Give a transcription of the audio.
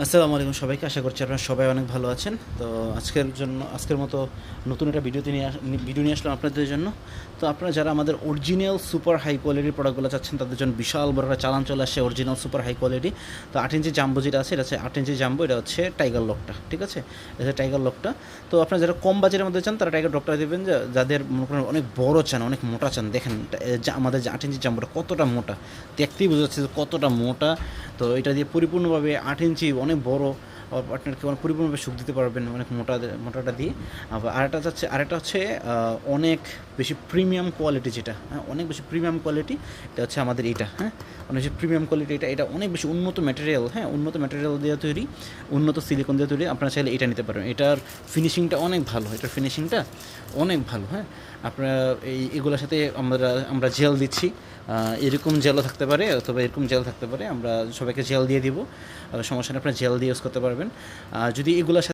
আসসালামু আলাইকুম সবাইকে, আশা করছি আপনারা সবাই অনেক ভালো আছেন। তো আজকের জন্য, আজকের মতো নতুন একটা ভিডিওতে নিয়ে আস- ভিডিও নিয়ে আসলাম আপনাদের জন্য। তো আপনারা যারা আমাদের অরিজিনাল সুপার হাই কোয়ালিটির প্রোডাক্টগুলো চাচ্ছেন, তাদের জন্য বিশাল বড় একটা চালান চলে আসছে অরিজিনাল সুপার হাই কোয়ালিটি তো আট ইঞ্চি জাম্বো যেটা আছে, এটা হচ্ছে আট ইঞ্চি জাম্বো এটা হচ্ছে টাইগার লকটা ঠিক আছে? এটা টাইগার লকটা তো আপনারা যারা কম বাজেটের মধ্যে চান, তারা টাইগার লকটা দেবেন। যাদের মনে করেন অনেক বড় চান, অনেক মোটা চান, দেখেন আমাদের যে আট ইঞ্চি জাম্বোটা কতটা মোটা, দেখতেই বোঝা যাচ্ছে কতটা মোটা। তো এটা দিয়ে পরিপূর্ণভাবে আট ইঞ্চি অনেক বড় পার্টনারকে অনেক পরিপূর্ণভাবে সুখ দিতে পারবেন অনেক মোটা মোটাটা দিয়ে। আবার আরেকটা হচ্ছে আরেকটা হচ্ছে অনেক বেশি প্রিমিয়াম কোয়ালিটি যেটা হ্যাঁ অনেক বেশি প্রিমিয়াম কোয়ালিটি এটা হচ্ছে আমাদের এটা হ্যাঁ অনেক বেশি প্রিমিয়াম কোয়ালিটি এটা এটা অনেক বেশি উন্নত ম্যাটেরিয়াল হ্যাঁ উন্নত ম্যাটেরিয়াল দিয়ে তৈরি, উন্নত সিলিকন দিয়ে তৈরি, আপনারা চাইলে এটা নিতে পারবেন এটার ফিনিশিংটা অনেক ভালো, এটার ফিনিশিংটা অনেক ভালো হ্যাঁ। আপনারা এই, এগুলোর সাথে আমরা আমরা জেল দিচ্ছি এরকম জেলও থাকতে পারে, অথবা এরকম জেল থাকতে পারে, আমরা সবাইকে জেল দিয়ে দিব সমস্যা আপনারা জেল দিয়ে ইউজ করতে পারবেন। যদি এগুলোর সাথে